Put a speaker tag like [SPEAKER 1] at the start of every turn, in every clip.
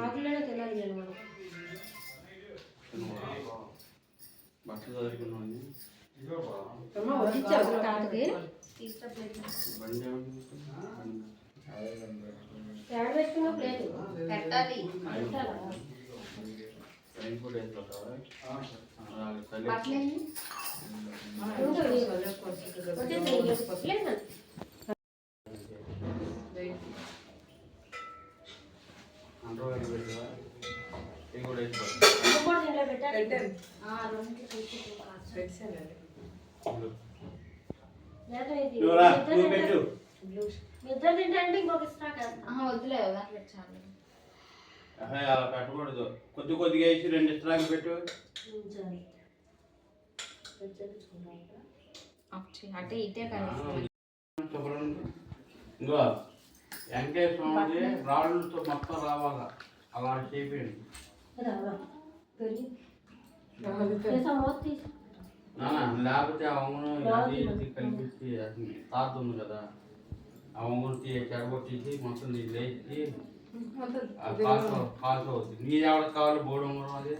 [SPEAKER 1] ఆకులనే తినాలి నేను మనం
[SPEAKER 2] బట్టలు చదువుకున్నాను
[SPEAKER 1] వడ్డించావు తాతకి? ఎక్కడ పెట్టుకున్న ప్లేట్
[SPEAKER 3] పెట్టాలి
[SPEAKER 1] పెట్టాలా? ఇద్దరు తింటే ఇంకొక ఇస్తా కదా
[SPEAKER 3] వద్దులే దాంట్లో
[SPEAKER 2] ఆహా, అలా పెట్టకూడదు. కొద్ది కొద్దిగా వేసి రెండు ఇస్త్రాలు పెట్టు.
[SPEAKER 3] అంటే ఇటే కానీ
[SPEAKER 2] వెంకటేశ్వర స్వామిది రాళ్ళతో మొత్తం రావాలా? అలా చేయండి లేకపోతే అది ఇది కలిపించి అది తాత ఉంది కదా ఆ ఉంగురు చెడగొట్టేసి మొత్తం నీళ్ళు వేసి కాసు అవుతుంది నీ ఎవడ కావాలి బోర్డు ఉంగరం అది?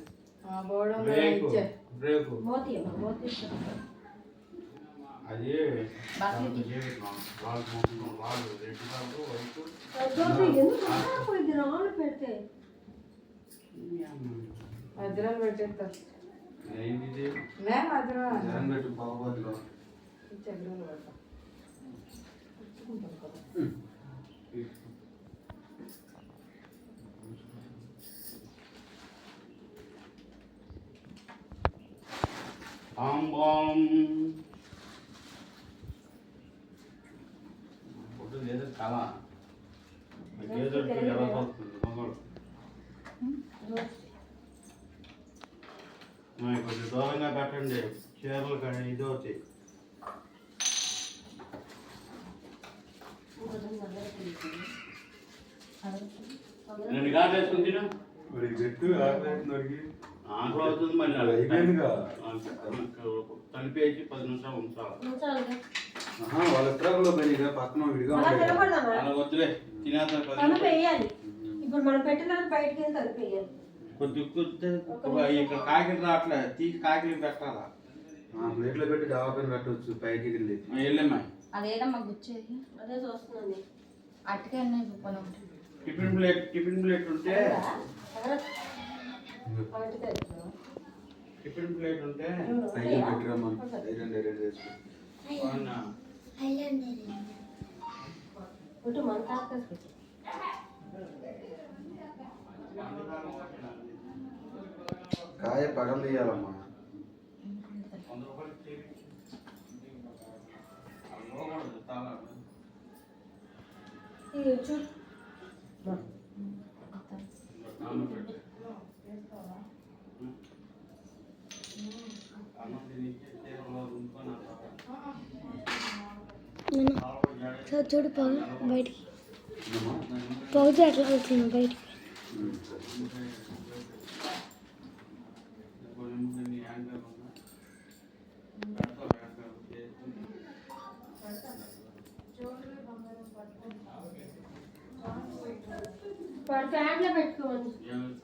[SPEAKER 2] Break break. అది
[SPEAKER 4] మధ్యలో పెట్టేస్తా
[SPEAKER 2] ఏంది ఇది?
[SPEAKER 4] నే మధ్యలో
[SPEAKER 2] జనం పెట్టు బాగోదులో ఆంబాం మరి కొంచెం దూరంగా పెట్టండి చీరలు కానీ ఇది అవుతాయి రెండు గాట్లు వేసుకుని తిను
[SPEAKER 5] మరి ఆకలేస్తున్నోడికి
[SPEAKER 2] ఆకలి అవుతుంది మళ్ళీ. కలిపేసి పది నిమిషాలు ఉంచాలి.
[SPEAKER 5] వాళ్ళ ట్రక్లో పోయిగా పక్కన విడిగా
[SPEAKER 1] అలా. తినకూడదమ్మా.
[SPEAKER 2] అలా వద్దులే తినేద్దాం పది
[SPEAKER 1] తలుపు
[SPEAKER 2] నిమిషాలు.
[SPEAKER 1] వేయాలి. ఇప్పుడు మనం పెట్టిన బయటకి వెళ్ళి తలుపు వేయాలి
[SPEAKER 2] కొద్ది కొద్ది ఇక్కడ కాకిలు రావట్లే తీసి కాకిలు పెట్టాలా?
[SPEAKER 5] ఆ ప్లేట్లో పెట్టి డాబా పైన పెట్టవచ్చు పైకి వెళ్ళి
[SPEAKER 2] వెళ్ళమ్మా.
[SPEAKER 3] అదేదమ్మా గుచ్చేది?
[SPEAKER 1] అదే చూస్తున్నాను. నేను.
[SPEAKER 3] అట్టుకే ఉన్నాయి కుప్పలు. ఒకటి
[SPEAKER 2] టిఫిన్ ప్లేట్ టిఫిన్ ప్లేట్ ఉంటే? టిఫిన్ ప్లేట్ ఉంటే
[SPEAKER 5] పైకి పెట్టిరమ్మా వేసుకో
[SPEAKER 2] అవునా?
[SPEAKER 1] ఇటు మన తాతకి పెట్టు.
[SPEAKER 5] కాయ పగలు తీయాలమ్మా
[SPEAKER 2] వంద రూపాయలు తాళాలు జాడేసి
[SPEAKER 6] సార్ చూడు పొగ బయటికి? పొగతో ఎట్లా వెళ్తుంది బయటికి.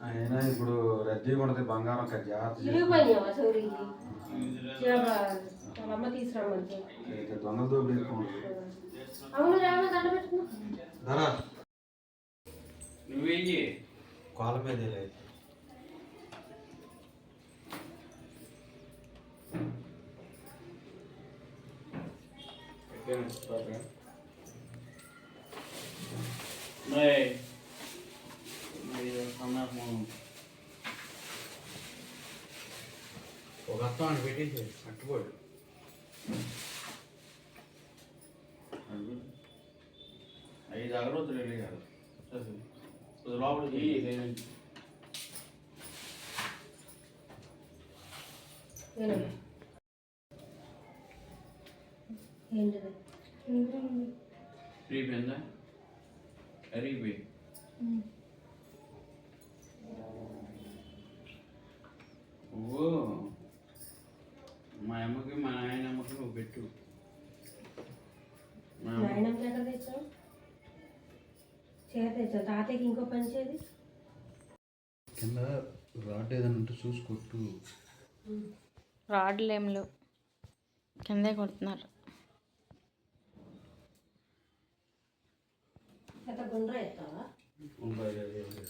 [SPEAKER 5] అయినా ఇప్పుడు రద్దీ కొడితే బంగారం దొంగలు దోపిడీ ధరా.
[SPEAKER 2] నువ్వేంటి
[SPEAKER 5] కాళ్ళ మీద
[SPEAKER 2] ఒక అర్థం పెట్టేసి కట్టుకోడు ఐదు అగరవద్దులు వెళ్ళి కాదు కొద్ది లోపలికి
[SPEAKER 1] ఏంటది? ఏంటిది
[SPEAKER 2] రీపోయిందా అరిగిపోయి ఓ మా అమ్మకి మా నాయన అమ్మకి నువ్వు పెట్టు మా అమ్మ
[SPEAKER 1] నాయనమ్మకి ఎక్కడ తెచ్చావు చీర తెచ్చావు తాతయ్యకి ఇంకో పని చేది
[SPEAKER 5] కింద రాడ్ ఏదైనా ఉంటే చూసి కొట్టు.
[SPEAKER 3] రాడ్లు ఏం లేవు కిందే కొడుతున్నారు.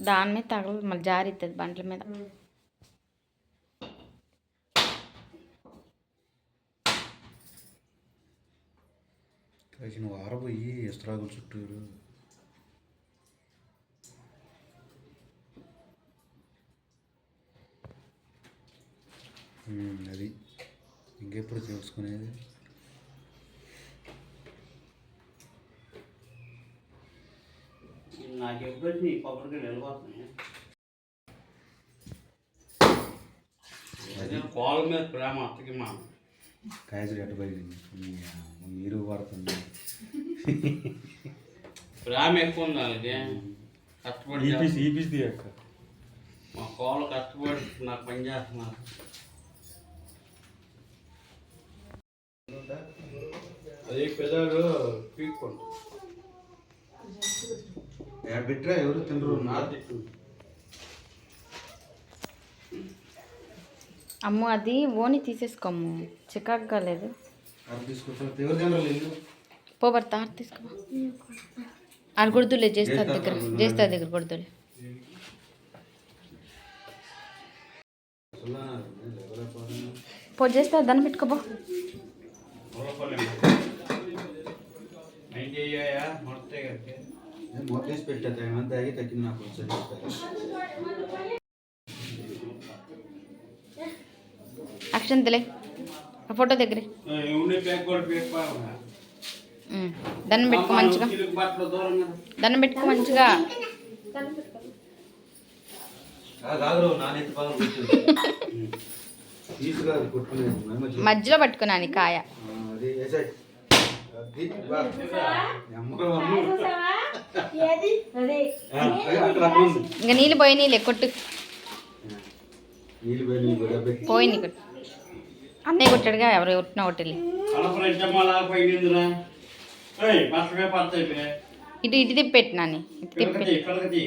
[SPEAKER 3] దాని మీద తగలదు మళ్ళీ జారిస్తుంది బండ్ల మీద.
[SPEAKER 5] కలిసి నువ్వు ఆరబోయి ఇస్త్రాగులు చుట్టూరు. అది. ఇంకెప్పుడు తెలుసుకునేది?
[SPEAKER 2] నాకు ఎప్పుడు నీ కొబ్బరికి వెళ్ళిపోతున్నాయి అదే. పాల మీద ప్రేమ అత్తకి మా
[SPEAKER 5] కాయసులు ఎట్టబడింది మీరు పడుతుంది.
[SPEAKER 2] ప్రేమ ఎక్కువ ఉంది దానికి కష్టపడి
[SPEAKER 5] ఈపీస్ ఈపీస్
[SPEAKER 2] మా కోళ్ళు కష్టపడి నాకు పని చేస్తున్నారు. అది పీక్కోండి
[SPEAKER 5] బిట్రా ఎవరు తినరు?
[SPEAKER 2] నాది
[SPEAKER 3] అమ్మో అది ఓని తీసేసుకోము చికాకు కాలేదు.
[SPEAKER 5] అది తీసుకొచ్చారు. ఎవరు తినరు ఇల్లు
[SPEAKER 3] పో భర్త ఆరు తీసుకో. ఆడ చేస్తా దగ్గర చేస్తా దగ్గర
[SPEAKER 5] ఎవరైపోయినా
[SPEAKER 3] పో చేస్తా దాన్ని పెట్టుకోబో
[SPEAKER 5] పెట్టా తాగి తగ్గింది నాకు కొంచెం
[SPEAKER 3] అక్షంతలే ఆ ఫోటో దగ్గరే. దండం పెట్టుకో మంచిగా. దండం పెట్టుకో మంచిగా.
[SPEAKER 5] కాదు
[SPEAKER 3] మధ్యలో పట్టుకున్నాను కాయ. ఇంకా నీళ్ళు పోయి నీళ్ళు కొట్టు.
[SPEAKER 5] పోయి
[SPEAKER 3] నీ కొట్టు. అన్నయ్య కొట్టాడుగా ఎవరు కొట్టినా కొట్టలే. ఇటు ఇటు తిప్పి ఇటు తిప్పి